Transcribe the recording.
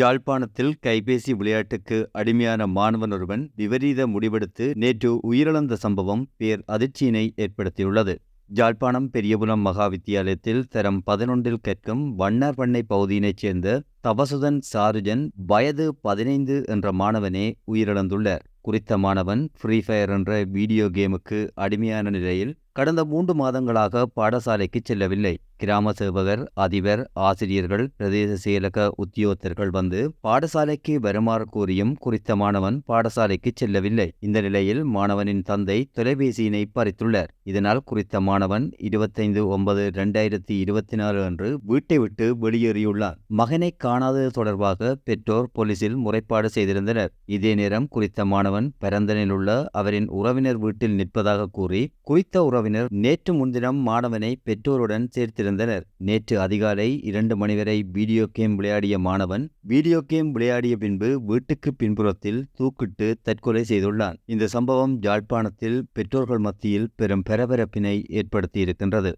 யாழ்ப்பாணத்தில் கைபேசி விளையாட்டுக்கு அடிமையான மாணவன் ஒருவன் விபரீத முடிவெடுத்து நேற்று உயிரிழந்த சம்பவம் பேர் அதிர்ச்சியினை ஏற்படுத்தியுள்ளது. யாழ்ப்பாணம் பெரியபுலம் மகா வித்தியாலயத்தில் தரம் பதினொன்றில் கற்கும் வண்ணார் பண்ணை பகுதியினைச் சேர்ந்த தபசுதன் சாருஜன் வயது பதினைந்து என்ற மாணவனே உயிரிழந்துள்ளார். குறித்த மாணவன் ஃப்ரீ ஃபயர் என்ற வீடியோ கேமுக்கு அடிமையான நிலையில் கடந்த மூன்று மாதங்களாக பாடசாலைக்கு செல்லவில்லை. கிராம சேவகர் அதிபர் ஆசிரியர்கள் பிரதேச செயலக உத்தியோகத்தர்கள் வந்து பாடசாலைக்கு வருமாறு கூறியும் குறித்த மாணவன் பாடசாலைக்கு செல்லவில்லை. இந்த நிலையில் மாணவனின் தந்தை தொலைபேசியினை பறித்துள்ளார். இதனால் குறித்த மாணவன் இருபத்தைந்து ஒன்பது இரண்டாயிரத்தி இருபத்தி நாலு அன்று வீட்டை விட்டு வெளியேறியுள்ளார் மகனை காணாதது தொடர்பாக பெற்றோர் போலீசில் முறைப்பாடு செய்திருந்தனர். இதே நேரம் குறித்த மாணவன் பரந்தனில் உள்ள அவரின் உறவினர் வீட்டில் நிற்பதாக கூறி குறித்த உறவினர் நேற்று முன்தினம் மாணவனை பெற்றோருடன் சேர்த்திருந்தனர். நேற்று அதிகாலை இரண்டு மணி வரை வீடியோ கேம் விளையாடிய மாணவன் வீடியோ கேம் விளையாடிய பின்பு வீட்டுக்கு பின்புறத்தில் தூக்கிட்டு தற்கொலை செய்துள்ளான். இந்த சம்பவம் யாழ்ப்பாணத்தில் பெற்றோர்கள் மத்தியில் பெரும் பரபரப்பினை ஏற்படுத்தியிருக்கின்றது.